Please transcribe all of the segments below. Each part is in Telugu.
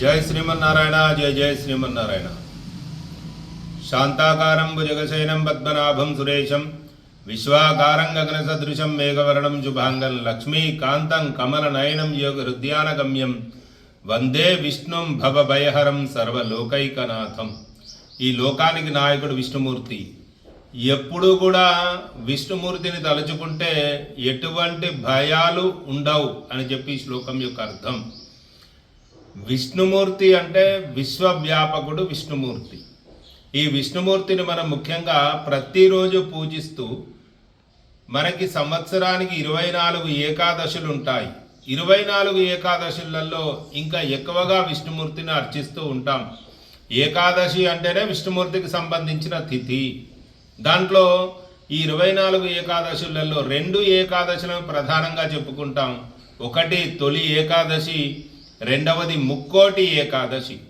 జయ శ్రీమన్నారాయణ జయ జయ శ్రీమన్నారాయణ. శాంతాకారం భుజగశయనం పద్మనాభం సురేశం విశ్వాకారం గగన సదృశం మేఘవర్ణం శుభాంగం లక్ష్మీకాంతం కమలనయనం యోగ హృదయానగమ్యం వందే విష్ణుం భవభయహరం సర్వలోకైకనాథం. ఈ లోకానికి నాయకుడు విష్ణుమూర్తి. ఎప్పుడూ కూడా విష్ణుమూర్తిని తలుచుకుంటే ఎటువంటి భయాలు ఉండవు అని చెప్పి శ్లోకం యొక్క అర్థం. విష్ణుమూర్తి అంటే విశ్వవ్యాపకుడు విష్ణుమూర్తి. ఈ విష్ణుమూర్తిని మనం ముఖ్యంగా ప్రతిరోజు పూజిస్తూ మనకి సంవత్సరానికి ఇరవై నాలుగు ఏకాదశులు ఉంటాయి. ఇరవై నాలుగు ఏకాదశులలో ఇంకా ఎక్కువగా విష్ణుమూర్తిని అర్చిస్తూ ఉంటాం. ఏకాదశి అంటేనే విష్ణుమూర్తికి సంబంధించిన తిథి. దాంట్లో ఈ ఇరవై నాలుగు ఏకాదశులలో రెండు ఏకాదశులను ప్రధానంగా చెప్పుకుంటాం. ఒకటి తొలి ఏకాదశి రెండవది ముక్కోటి ఏకాదశి.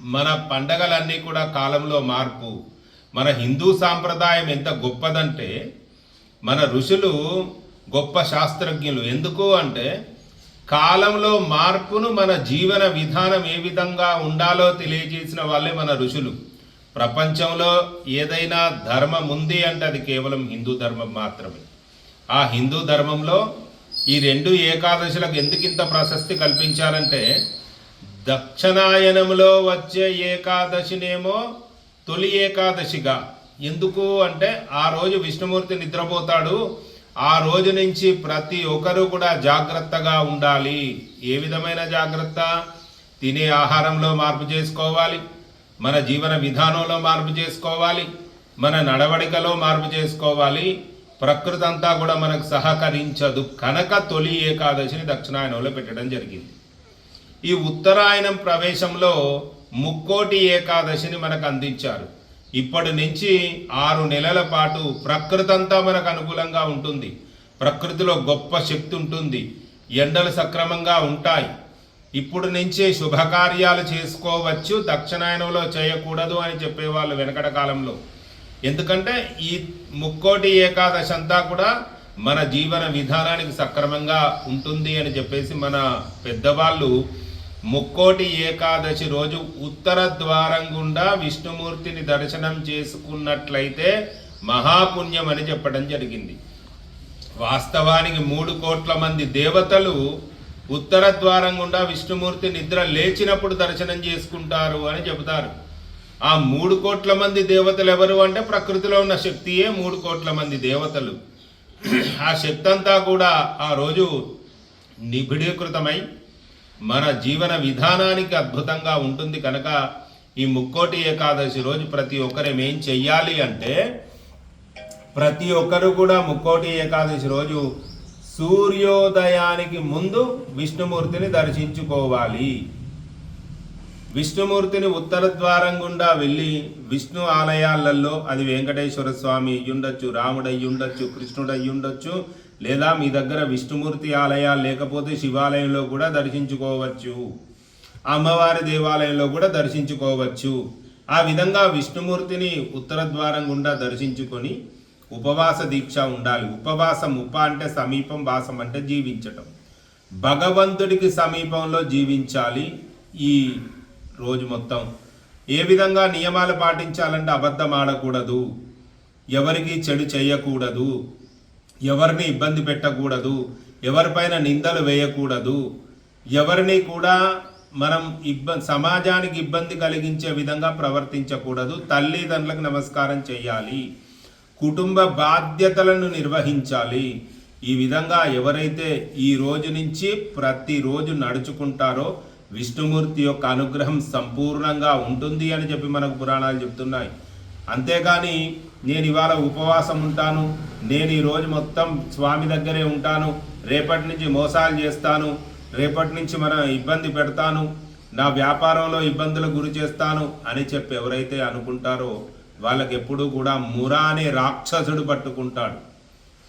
మన పండగలన్నీ కూడా కాలంలో మార్పు. మన హిందూ సాంప్రదాయం ఎంత గొప్పదంటే మన ఋషులు గొప్ప శాస్త్రజ్ఞులు. ఎందుకు అంటే కాలంలో మార్పును మన జీవన విధానం ఏ విధంగా ఉండాలో తెలియజేసిన వాళ్ళే మన ఋషులు. ప్రపంచంలో ఏదైనా ధర్మం ఉంది అంటే అది కేవలం హిందూ ధర్మం మాత్రమే. ఆ హిందూ ధర్మంలో ఈ రెండు ఏకాదశులకు ఎందుకింత ప్రశస్తి కల్పించారంటే దక్షిణాయనంలో వచ్చే ఏకాదశినేమో తొలి ఏకాదశిగా. ఎందుకు అంటే ఆ రోజు విష్ణుమూర్తి నిద్రపోతాడు. ఆ రోజు నుంచి ప్రతి ఒక్కరూ కూడా జాగ్రత్తగా ఉండాలి. ఏ విధమైన జాగ్రత్త? తినే ఆహారంలో మార్పు చేసుకోవాలి. మన జీవన విధానంలో మార్పు చేసుకోవాలి. మన నడవడికలో మార్పు చేసుకోవాలి. ప్రకృతి అంతా కూడా మనకు సహకరించదు. కనుక తొలి ఏకాదశిని దక్షిణాయనంలో పెట్టడం జరిగింది. ఈ ఉత్తరాయణం ప్రవేశంలో ముక్కోటి ఏకాదశిని మనకు అందించారు. ఇప్పటి నుంచి ఆరు నెలల పాటు ప్రకృతి అంతా మనకు అనుకూలంగా ఉంటుంది. ప్రకృతిలో గొప్ప శక్తి ఉంటుంది. ఎండలు సక్రమంగా ఉంటాయి. ఇప్పుడు నుంచే శుభకార్యాలు చేసుకోవచ్చు. దక్షిణాయనంలో చేయకూడదు అని చెప్పేవాళ్ళు వెనకట కాలంలో. ఎందుకంటే ఈ ముక్కోటి ఏకాదశి అంతా కూడా మన జీవన విధానానికి సక్రమంగా ఉంటుంది అని చెప్పేసి మన పెద్దవాళ్ళు ముక్కోటి ఏకాదశి రోజు ఉత్తర ద్వారం గుండా విష్ణుమూర్తిని దర్శనం చేసుకున్నట్లయితే మహాపుణ్యం అని చెప్పడం జరిగింది. వాస్తవానికి మూడు కోట్ల మంది దేవతలు ఉత్తర ద్వారం గుండా విష్ణుమూర్తి నిద్ర లేచినప్పుడు దర్శనం చేసుకుంటారు అని చెబుతారు. ఆ మూడు కోట్ల మంది దేవతలు ఎవరు అంటే ప్రకృతిలో ఉన్న శక్తియే మూడు కోట్ల మంది దేవతలు. ఆ శక్తి అంతా కూడా ఆ రోజు నిబిడీకృతమై మన జీవన విధానానికి అద్భుతంగా ఉంటుంది కనుక ఈ ముక్కోటి ఏకాదశి రోజు ప్రతి ఒక్కరం ఏం చెయ్యాలి అంటే ప్రతి ఒక్కరు కూడా ముక్కోటి ఏకాదశి రోజు సూర్యోదయానికి ముందు విష్ణుమూర్తిని దర్శించుకోవాలి. విష్ణుమూర్తిని ఉత్తర ద్వారం గుండా వెళ్ళి విష్ణు ఆలయాలలో అది వెంకటేశ్వర స్వామి అయ్యుండొచ్చు రాముడు అయ్యుండొచ్చు కృష్ణుడు అయ్యుండొచ్చు లేదా మీ దగ్గర విష్ణుమూర్తి ఆలయాలు లేకపోతే శివాలయంలో కూడా దర్శించుకోవచ్చు. అమ్మవారి దేవాలయంలో కూడా దర్శించుకోవచ్చు. ఆ విధంగా విష్ణుమూర్తిని ఉత్తర ద్వారం గుండా దర్శించుకొని ఉపవాస దీక్ష ఉండాలి. ఉపవాసం ఉప అంటే సమీపం వాసం అంటే జీవించటం. భగవంతుడికి సమీపంలో జీవించాలి. ఈ రోజు మొత్తం. ఏ విధంగా నియమాలు పాటించాలంటే అబద్ధం ఆడకూడదు. ఎవరికి చెడు చేయకూడదు ఎవరిని ఇబ్బంది పెట్టకూడదు. ఎవరిపైన నిందలు వేయకూడదు. ఎవరిని కూడా మనం ఇబ్బంది సమాజానికి ఇబ్బంది కలిగించే విధంగా ప్రవర్తించకూడదు. తల్లిదండ్రులకు నమస్కారం చేయాలి కుటుంబ బాధ్యతలను నిర్వహించాలి. ఈ విధంగా ఎవరైతే ఈ రోజు నుంచి ప్రతిరోజు నడుచుకుంటారో విష్ణుమూర్తి యొక్క అనుగ్రహం సంపూర్ణంగా ఉంటుంది అని చెప్పి మనకు పురాణాలు చెప్తున్నాయి. అంతేగాని నేను ఇవాళ ఉపవాసం ఉంటాను నేను ఈ రోజు మొత్తం స్వామి దగ్గరే ఉంటాను రేపటి నుంచి మోసాలు చేస్తాను రేపటి నుంచి మన ఇబ్బంది పెడతాను నా వ్యాపారంలో ఇబ్బందులకు గురి చేస్తాను అని చెప్పి ఎవరైతే అనుకుంటారో వాళ్ళకి ఎప్పుడూ కూడా మురా అనే రాక్షసుడు పట్టుకుంటాడు.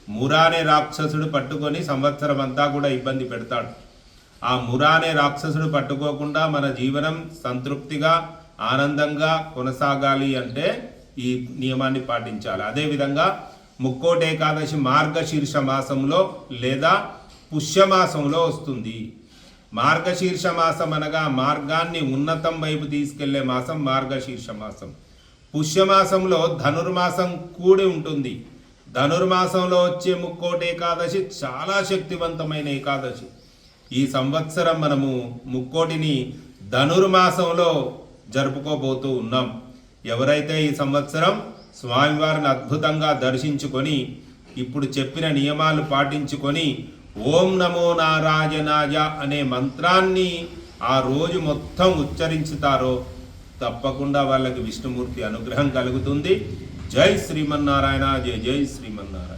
మురా అనే రాక్షసుడు పట్టుకొని సంవత్సరం అంతా కూడా ఇబ్బంది పెడతాడు. ఆ మురానే రాక్షసుడు పట్టుకోకుండా మన జీవనం సంతృప్తిగా ఆనందంగా కొనసాగాలి అంటే ఈ నియమాన్ని పాటించాలి. అదేవిధంగా ముక్కోటి ఏకాదశి మార్గశీర్ష మాసంలో లేదా పుష్యమాసంలో వస్తుంది. మార్గశీర్ష మాసం అనగా మార్గాన్ని ఉన్నతం వైపు తీసుకెళ్ళే మాసం మార్గశీర్ష మాసం. పుష్యమాసంలో ధనుర్మాసం కూడి ఉంటుంది. ధనుర్మాసంలో వచ్చే ముక్కోటి ఏకాదశి చాలా శక్తివంతమైన ఏకాదశి. ఈ సంవత్సరం మనము ముక్కోటిని ధనుర్మాసంలో జరుపుకోబోతూ ఉన్నాం. ఎవరైతే ఈ సంవత్సరం స్వామివారిని అద్భుతంగా దర్శించుకొని ఇప్పుడు చెప్పిన నియమాలు పాటించుకొని ఓం నమో నారాయణాయ అనే మంత్రాన్ని ఆ రోజు మొత్తం ఉచ్చరించుతారో తప్పకుండా వాళ్ళకి విష్ణుమూర్తి అనుగ్రహం కలుగుతుంది. జై శ్రీమన్నారాయణ జై జై శ్రీమన్నారాయణ.